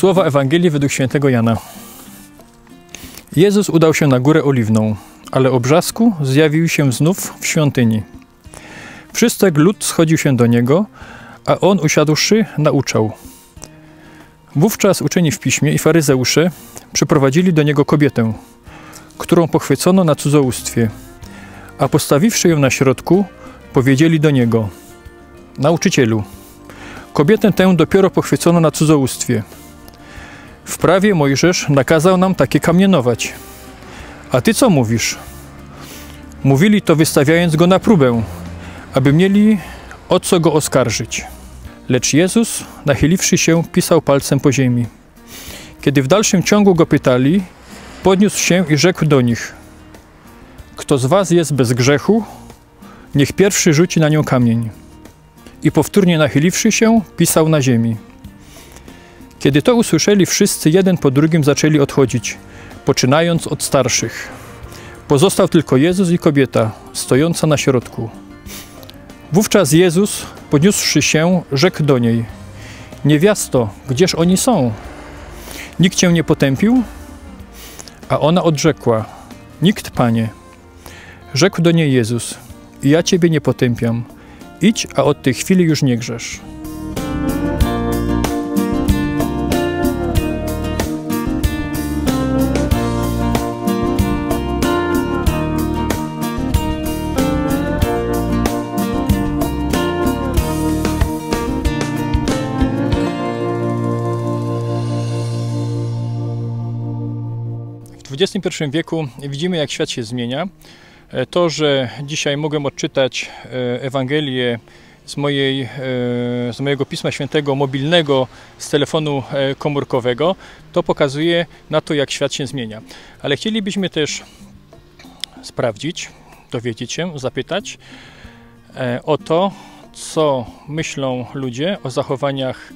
Słowa Ewangelii według świętego Jana. Jezus udał się na górę oliwną, ale o brzasku zjawił się znów w świątyni. Wszystek lud schodził się do niego, a on usiadłszy nauczał. Wówczas uczeni w piśmie i faryzeusze przyprowadzili do niego kobietę, którą pochwycono na cudzołóstwie, a postawiwszy ją na środku, powiedzieli do niego: Nauczycielu, kobietę tę dopiero pochwycono na cudzołóstwie. W prawie Mojżesz nakazał nam takie kamienować. A ty co mówisz? Mówili to wystawiając go na próbę, aby mieli o co go oskarżyć. Lecz Jezus, nachyliwszy się, pisał palcem po ziemi. Kiedy w dalszym ciągu go pytali, podniósł się i rzekł do nich: Kto z was jest bez grzechu, niech pierwszy rzuci na nią kamień. I powtórnie nachyliwszy się, pisał na ziemi. Kiedy to usłyszeli, wszyscy jeden po drugim zaczęli odchodzić, poczynając od starszych. Pozostał tylko Jezus i kobieta, stojąca na środku. Wówczas Jezus, podniósłszy się, rzekł do niej: Niewiasto, gdzież oni są? Nikt cię nie potępił? A ona odrzekła: Nikt, panie. Rzekł do niej Jezus: Ja ciebie nie potępiam. Idź, a od tej chwili już nie grzesz. XXI wieku widzimy, jak świat się zmienia. E, To, że dzisiaj mogłem odczytać e, Ewangelię z, mojej, e, z mojego Pisma Świętego mobilnego, z telefonu komórkowego, to pokazuje na to, jak świat się zmienia. Ale chcielibyśmy też sprawdzić, dowiedzieć się, zapytać o to, co myślą ludzie o zachowaniach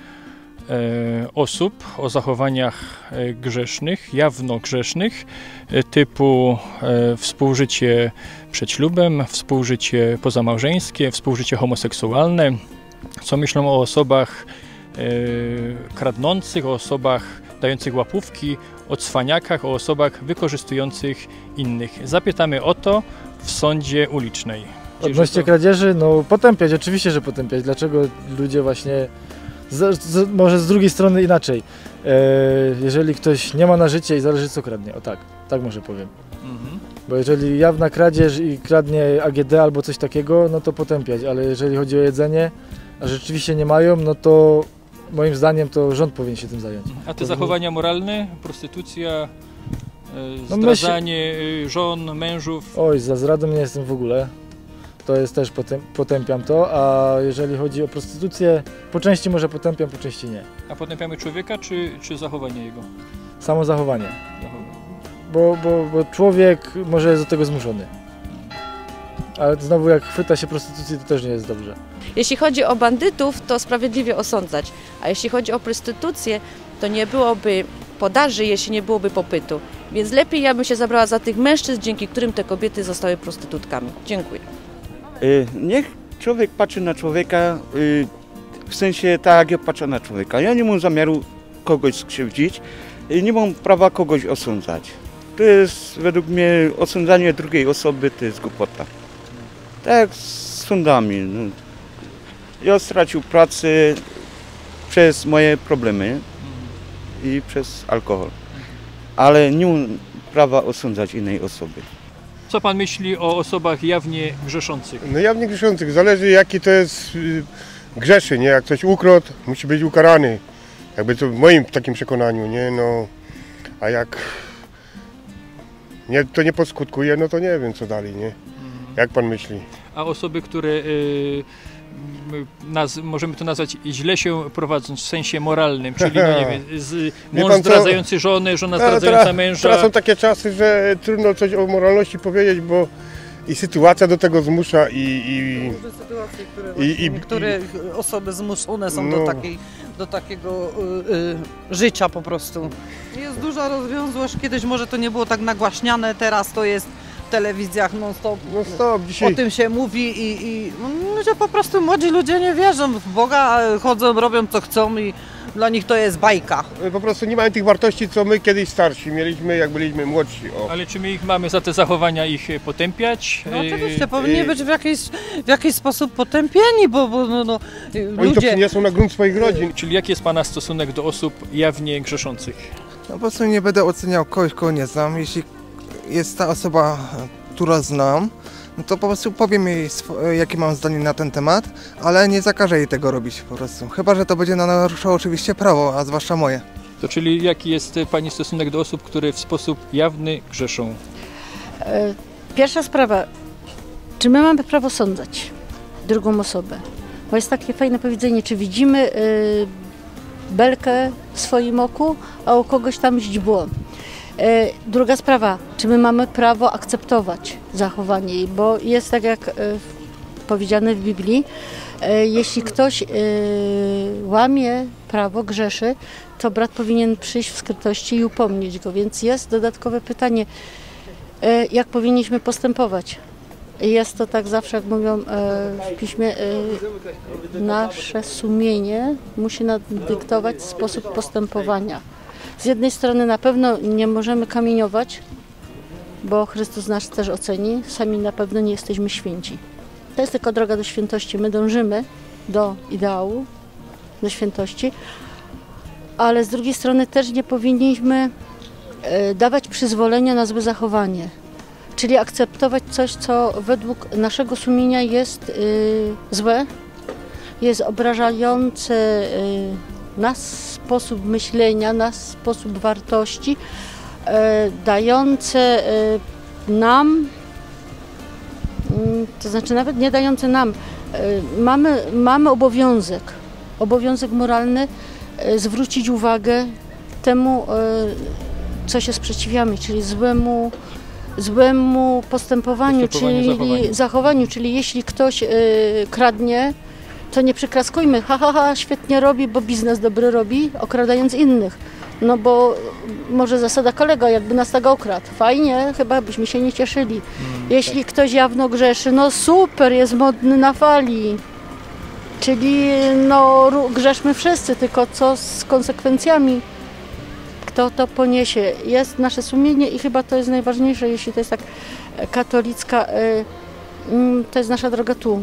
osób, o zachowaniach e, grzesznych, jawno grzesznych, e, typu e, współżycie przed ślubem, współżycie pozamałżeńskie, współżycie homoseksualne, co myślą o osobach e, kradnących, o osobach dających łapówki, o cwaniakach, o osobach wykorzystujących innych. Zapytamy o to w sądzie ulicznej. Odnośnie to- kradzieży, no potępiać, oczywiście, że potępiać. Dlaczego ludzie właśnie, z, z, może z drugiej strony inaczej, e, jeżeli ktoś nie ma na życie i zależy co kradnie, o tak, tak może powiem. Mhm. Bo jeżeli jawna kradzież i kradnie AGD albo coś takiego, no to potępiać, ale jeżeli chodzi o jedzenie, a rzeczywiście nie mają, no to moim zdaniem to rząd powinien się tym zająć. A te zachowania moralne, prostytucja, e, No zdradzanie e, żon, mężów, Oj, za zdradą nie jestem w ogóle. To jest też potęp, potępiam to, a jeżeli chodzi o prostytucję, po części może potępiam, po części nie. a potępiamy człowieka czy, czy zachowanie jego? Samo zachowanie. Zachowanie. bo, bo, bo człowiek może jest do tego zmuszony. Ale znowu jak chwyta się prostytucji, to też nie jest dobrze. Jeśli chodzi o bandytów, to sprawiedliwie osądzać, a jeśli chodzi o prostytucję, to nie byłoby podaży, jeśli nie byłoby popytu. Więc lepiej ja bym się zabrała za tych mężczyzn, dzięki którym te kobiety zostały prostytutkami. Dziękuję. Y, Niech człowiek patrzy na człowieka y, w sensie tak, jak ja patrzę na człowieka. Ja nie mam zamiaru kogoś skrzywdzić i nie mam prawa kogoś osądzać. To jest według mnie osądzanie drugiej osoby to jest głupota. Tak z sądami. No. Ja stracił pracę przez moje problemy i przez alkohol. Ale nie mam prawa osądzać innej osoby. Co pan myśli o osobach jawnie grzeszących? No jawnie grzeszących, zależy jaki to jest y, grzeszy, nie? Jak ktoś ukradł, musi być ukarany. Jakby to w moim takim przekonaniu, nie? No, a jak nie, to nie poskutkuje, no to nie wiem co dalej, nie? Jak pan myśli? A osoby, które y, m, naz, możemy to nazwać źle się prowadzą w sensie moralnym, czyli no nie wiem, z, mąż pan zdradzający żonę, żona zdradzająca teraz, męża. teraz są takie czasy, że trudno coś o moralności powiedzieć, bo i sytuacja do tego zmusza i, i Różne sytuacje, które I- właśnie i- niektóre osoby zmuszone są No. do, takiej, do takiego y, y, życia po prostu. Jest duża rozwiązłość, kiedyś może to nie było tak nagłaśniane, teraz to jest telewizjach non stop. no stop, O dzisiaj tym się mówi i, i no, ludzie po prostu, młodzi ludzie nie wierzą w Boga, a chodzą, robią co chcą i Dla nich to jest bajka. Po prostu nie mają tych wartości, co my kiedyś starsi mieliśmy, jak byliśmy młodsi. O. Ale czy my ich mamy za te zachowania ich e, potępiać? No E, oczywiście, powinni y- być w jakiś, w jakiś sposób potępieni, bo, bo no, no, Oni to ludzie... przyniosą na grunt swoich rodzin. Czyli jaki jest Pana stosunek do osób jawnie grzeszących? No po prostu nie będę oceniał kogoś, kogo nie znam. Jeśli jest ta osoba, która znam, no to po prostu powiem jej, jakie mam zdanie na ten temat, ale nie zakażę jej tego robić po prostu. Chyba, że to będzie naruszało oczywiście prawo, a zwłaszcza moje. To czyli jaki jest e, Pani stosunek do osób, które w sposób jawny grzeszą? E, Pierwsza sprawa, czy my mamy prawo sądzać drugą osobę? Bo jest takie fajne powiedzenie, czy widzimy y, belkę w swoim oku, a u kogoś tam źdźbło. E, Druga sprawa, czy my mamy prawo akceptować zachowanie jej, bo jest tak jak e, powiedziane w Biblii, e, jeśli ktoś łamie prawo, grzeszy, to brat powinien przyjść w skrytości i upomnieć go, więc jest dodatkowe pytanie, jak powinniśmy postępować. Jest to tak zawsze, jak mówią w piśmie, nasze sumienie musi nam dyktować sposób postępowania. Z jednej strony na pewno nie możemy kamieniować, bo Chrystus nas też oceni, sami na pewno nie jesteśmy święci. To jest tylko droga do świętości. My dążymy do ideału, do świętości, ale z drugiej strony też nie powinniśmy e, dawać przyzwolenia na złe zachowanie. Czyli akceptować coś, co według naszego sumienia jest y, złe, jest obrażające y, nasz sposób myślenia, nasz sposób wartości, y, dające y, nam, mm, to znaczy nawet nie dające nam, y, mamy, mamy obowiązek, obowiązek moralny zwrócić uwagę temu, co się sprzeciwiamy, czyli złemu, złemu postępowaniu, Postępowaniu, czyli zachowaniu. zachowaniu. Czyli jeśli ktoś kradnie, to nie przyklaskujmy, ha, ha, ha, świetnie robi, bo biznes dobry robi, okradając innych. No bo może zasada kolega, jakby nas tak okradł. Fajnie, chyba byśmy się nie cieszyli. Jeśli ktoś jawno grzeszy, no super, jest modny na fali. Czyli no grzeszmy wszyscy, tylko co z konsekwencjami? Kto to poniesie? Jest nasze sumienie i chyba to jest najważniejsze, jeśli to jest tak e, katolicka, e, mm, to jest nasza droga tu.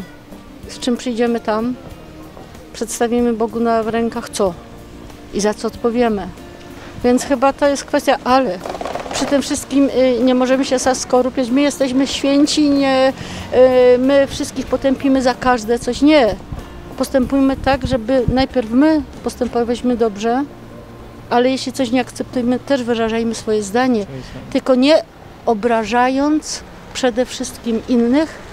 Z czym przyjdziemy tam, przedstawimy Bogu na rękach co i za co odpowiemy. Więc chyba to jest kwestia, ale przy tym wszystkim y, nie możemy się skorupiać. My jesteśmy święci, nie, y, my wszystkich potępimy za każde coś. Nie. Postępujmy tak, żeby najpierw my postępowaliśmy dobrze, ale jeśli coś nie akceptujemy, też wyrażajmy swoje zdanie. Tylko nie obrażając przede wszystkim innych,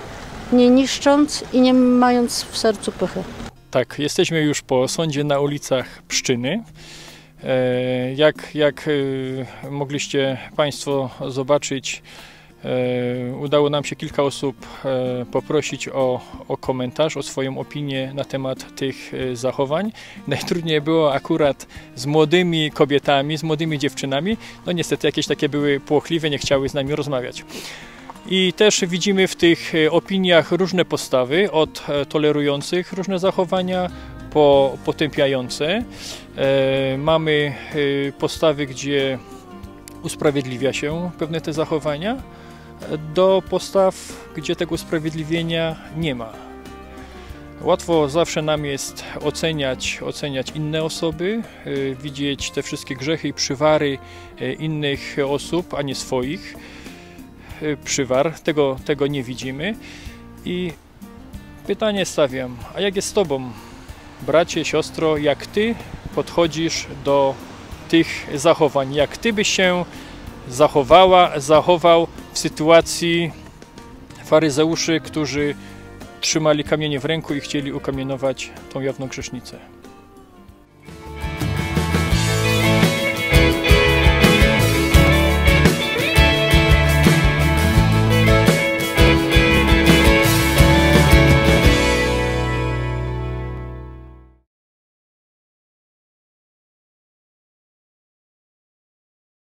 nie niszcząc i nie mając w sercu pychy. Tak, jesteśmy już po sądzie na ulicach Pszczyny. E, Jak, jak e, mogliście Państwo zobaczyć, e, udało nam się kilka osób poprosić o, o komentarz, o swoją opinię na temat tych zachowań. Najtrudniej było akurat z młodymi kobietami, z młodymi dziewczynami. No niestety jakieś takie były płochliwe, nie chciały z nami rozmawiać. I też widzimy w tych e, opiniach różne postawy, od e, tolerujących różne zachowania po potępiające. E, Mamy postawy, gdzie usprawiedliwia się pewne te zachowania, do postaw, gdzie tego usprawiedliwienia nie ma. Łatwo zawsze nam jest oceniać, oceniać inne osoby, widzieć te wszystkie grzechy i przywary innych osób, a nie swoich przywar. Tego, tego nie widzimy. I pytanie stawiam, a jak jest z Tobą, bracie, siostro, jak Ty podchodzisz do tych zachowań? Jak Ty byś się zachowała, zachował w sytuacji faryzeuszy, którzy trzymali kamienie w ręku i chcieli ukamienować tą jawną grzesznicę?